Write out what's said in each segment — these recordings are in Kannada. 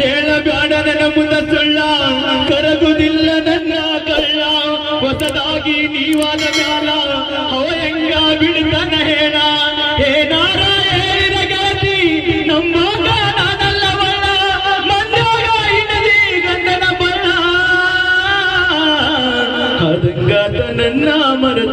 ಹೇಳಬೇಡ ನನ್ನ ಮುಂದ ಸುಳ್ಳ. ಕರಗುದಿಲ್ಲ ನನ್ನ ಕಳ್ಳ. ಹೊಸದಾಗಿ ನೀವಾದ ಮ್ಯಾಲ. ಅವ ಹೆಂಗ ಬಿಡ್ತಾನ ಹೇಳ. ಏನಾರ ಹೇಳಿದ ಗೆಳತಿ, ನಮ್ಮ ನನ್ನ ಮರೆತ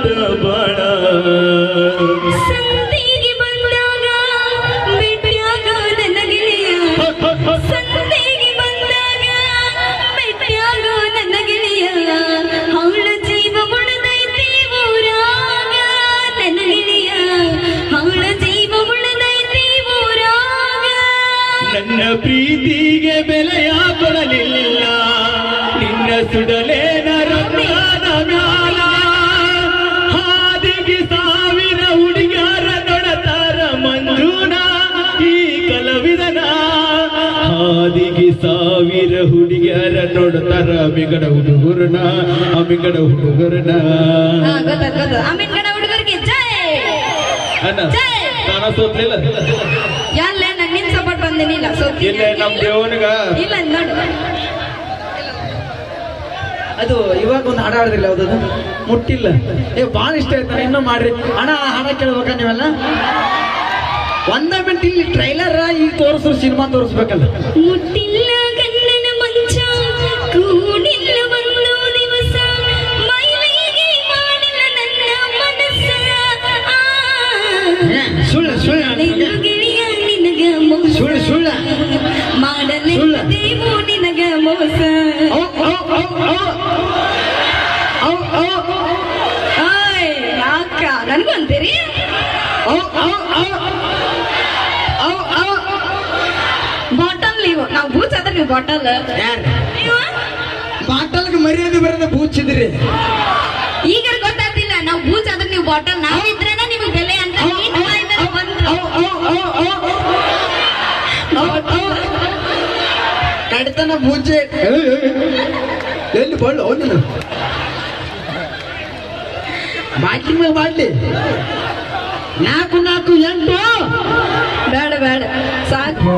ಬೆಲೆಯ ಕೊಡಲಿಲ್ಲ ನಿನ್ನ ಸುಡಲೇ ರಂಗಾನ ಮ್ಯಾಲ. ಹಾದಿಗೆ ಸಾವಿರ ಹುಡುಗಿಯರ ನೊಡತಾರ ಮಂಜುನ ಈ ಕಲವಿದನ. ಹಾದಿಗೆ ಸಾವಿರ ಹುಡುಗಿಯರ ನೋಡ್ತಾರ ಅಮಿಗಡ ಹುಡುಗರನ ಅಮಿಗಡ ಹುಡುಗರನ ಅಣ್ಣ ಜೈ! ಸೋತ್ಲಿಲ್ಲ ಬಂದೇನಿಲ್ಲ ಸೋತಿ ಇಲ್ಲ ನಮ್ ದೇವನಿಗ. ಇಲ್ಲ ನೋಡು ಅದು ಇವಾಗ ಒಂದು ಹಾಡು ಹಾಡಿದ್ರಿಲ್ಲ ಯಾವ್ದದು ಮುಟ್ಟಿಲ್ಲ. ಏ ಭಾಳ ಇಷ್ಟ ಆಯ್ತಾರೆ ಇನ್ನೂ ಮಾಡ್ರಿ. ಅಣ್ಣ ಹಣ ಹಾಡ ಕೇಳ್ಬೇಕಾ ನೀವೆಲ್ಲ? ಒಂದ ಮಿನಿಟ್ ಇಲ್ಲಿ ಟ್ರೈಲರ್ ಈಗ ತೋರಿಸ್ರು ಸಿನಿಮಾ ತೋರಿಸ್ಬೇಕಲ್ಲ. ಮುಟ್ಟಿಲ್ಲ. ಔ. ಬಾಟಲ್ ನೀವು. ನಾವು ಬೂಚ್ ಅದ ನೀವು ಬಾಟಲ್ ಯಾರು? ನೀವು? ಬಾಟಲ್ಗೆ ಮರ್ಯಾದೆ ಬರೋದ ಇದ್ರಿ. ಈಗ ಗೊತ್ತಾಗ್ತಿಲ್ಲ ನಾವು ಬೂಚ್ ಅದ್ರ ನೀವು ಬಾಟಲ್ ನಾವಿದ್ರೇನ ನಿಮಗೆ ಬೆಲೆ ಅಂತ ಓ ಓ ಬಂದ್ರು. ಕಡಿತನ ಬೂಜೆ ಎಲ್ಲಿ ಬಳ್ಳು? ನೀನು ಬಾಟ್ಲಿ ಮೇಲೆ ಬಾಟ್ಲಿ ನಾಲ್ಕು ನಾಲ್ಕು ಎಂಟು ಬೇಡ ಬೇಡ ಸಾಕು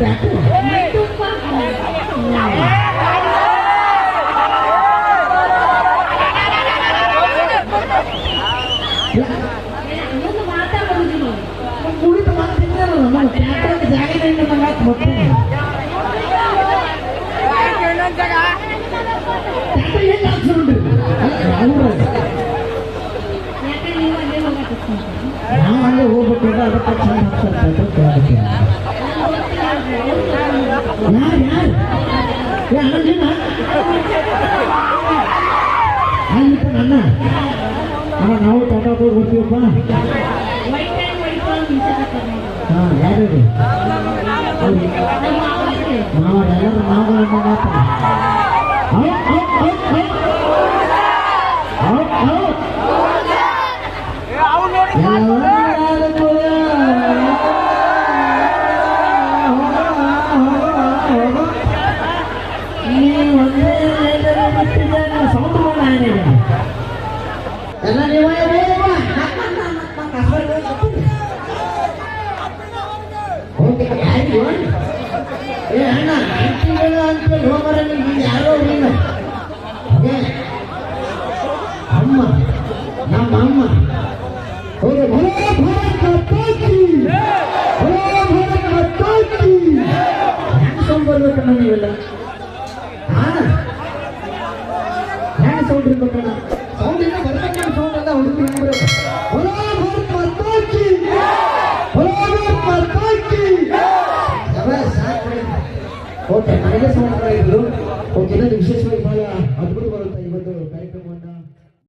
ಏನಿಲ್ಲ ಹಾಕೊಂಡ್ರಿ ಟ್ಯಾಟೋ ಕುಡಿತ ಮಾತಿದ್ದಾರಲ್ಲ ನಮ್ಮ ಟ್ಯಾಟೋಗೆ ಜಾಗ ಇಲ್ಲ ನಂಗೆ ಮತ್ತೆ ಟ್ಯಾಟೋ ಎಲ್ಲಿ ಹಾಕ್ಸ್ಕೊಂಡ್ರಿ ಅವ್ರ ನಾವು ಹಂಗೆ ಹೋಗ್ಬೇಕಂದ್ರೆ ಅದಕ್ಕೆ ಅಣ್ಣ ಆಯ್ತು ನನ್ನ ಅಣ್ಣ ನಾವು ಟಾಟಾ ಹೋಗಿ ಬರ್ತೀವಪ್ಪ ಹಾಂ ಯಾರು ನಾವು ಎಲ್ಲರೂ ನಾವು ಮಾತಾಡ ಸೌಂಡ್ ಮಾಡ ಎಲ್ಲ ನೀವು ಓಕೆ ಯಾರು ಏ ಅಣ್ಣ ಅಂತಿಗಳ ಅಂತ ಹೋಗರ ನೀನು ಯಾರೋ ನೀನು ಓಕೆ ಅಮ್ಮ ನಮ್ಮ ಅಮ್ಮ ಹೋಗಿ ಭಲೋ ಭಾರತ ಮಾತಾಕಿ ಭಲೋ ಭಾರತ ಮಾತಾಕಿ ಹೆಂಗ್ ಸಂಬರ್ಬೇಕು ಅಣ್ಣ ನೀವೆಲ್ಲ ಹಾ. ಹ್ಯಾಂಗ್ ಸೌಂಡ್ ಇರ್ಬೇಕಣ್ಣ ಸೌಂಡ್ ಸೌಂಡ್ ಎಲ್ಲ ಹುಡುಗಿ ನಿಂದ್ರೆ ಹೊಲೋ ಭಾರತ್ ಮಾತಾಕಿ ಹೊಲೋ ಭಾರತ್ ಮಾತಾಕಿ ಓಕೆ ನನಗೆ ಸೌಂಡ್ ಮಾಡಿದ್ರು ಓಕೆ ವಿಶೇಷವಾಗಿ ಬಹಳ ಅದ್ಭುತ ಬರುತ್ತೆ ಈ ಕಾರ್ಯಕ್ರಮ.